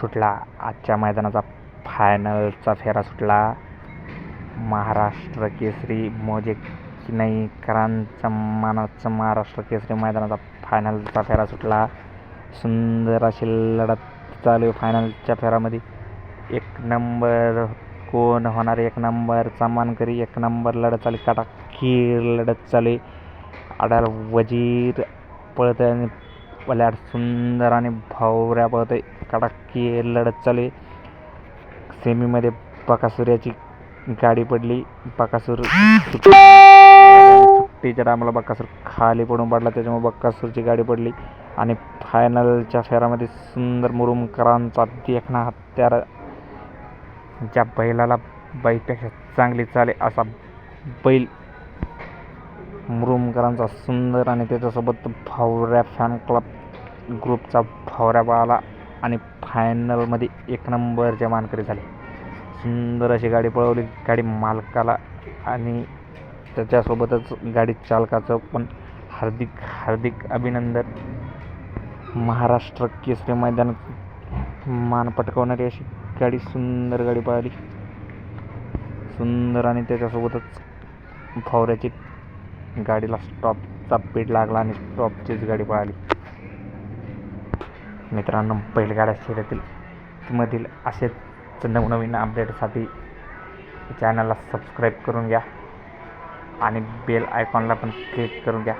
सुटला. आजच्या मैदानाचा फायनलचा फेरा सुटला. महाराष्ट्र केसरी मोजे किनईकरांचा मानाचा महाराष्ट्र केसरी मैदानाचा फायनलचा फेरा सुटला. सुंदर अशी लढत चालू आहे फायनलच्या फेरामध्ये. एक नंबर कोण होणार? एक नंबरचा मानकरी एक नंबर लढत चालू काटाकीर लढत चालू आहे. आडाल वजीर पळत आहे आणि पल्याड सुंदर आणि भावऱ्या पळत आहे लढत चालू आहे. सेमीमध्ये बकासूर्याची गाडी पडली. बकासूर सुट्टीच्या टायमाला बक्कासूर खाली पडून पडला त्याच्यामुळे बक्कासूरची गाडी पडली. आणि फायनलच्या फेरामध्ये सुंदर मुरुमकरांचा देखणा हत्यार ज्या बैलाला बैलपेक्षा चांगली चाले असा बैल मुरुमकरांचा सुंदर आणि त्याच्यासोबत भावऱ्या फॅन क्लब ग्रुपचा भावऱ्या बाळाला आणि फायनलमध्ये एक नंबरचे मानकरी झाले. सुंदर अशी गाडी पळवली. गाडी मालकाला आणि त्याच्यासोबतच गाडी चालकाचं पण हार्दिक हार्दिक अभिनंदन. महाराष्ट्र केसरी मैदान मान पटकावणारी अशी गाडी सुंदर गाडी पळाली. सुंदर आणि त्याच्यासोबतच फावऱ्याची गाडीला स्टॉपचा पीठ लागला आणि स्टॉपचीच गाडी पळाली. मित्रांनो बैलगाड्या शर्यतील मधील असेच नवनवीन अपडेटसाठी चॅनलला सबस्क्राईब करून घ्या आणि बेल आयकॉनला पण क्लिक करून घ्या.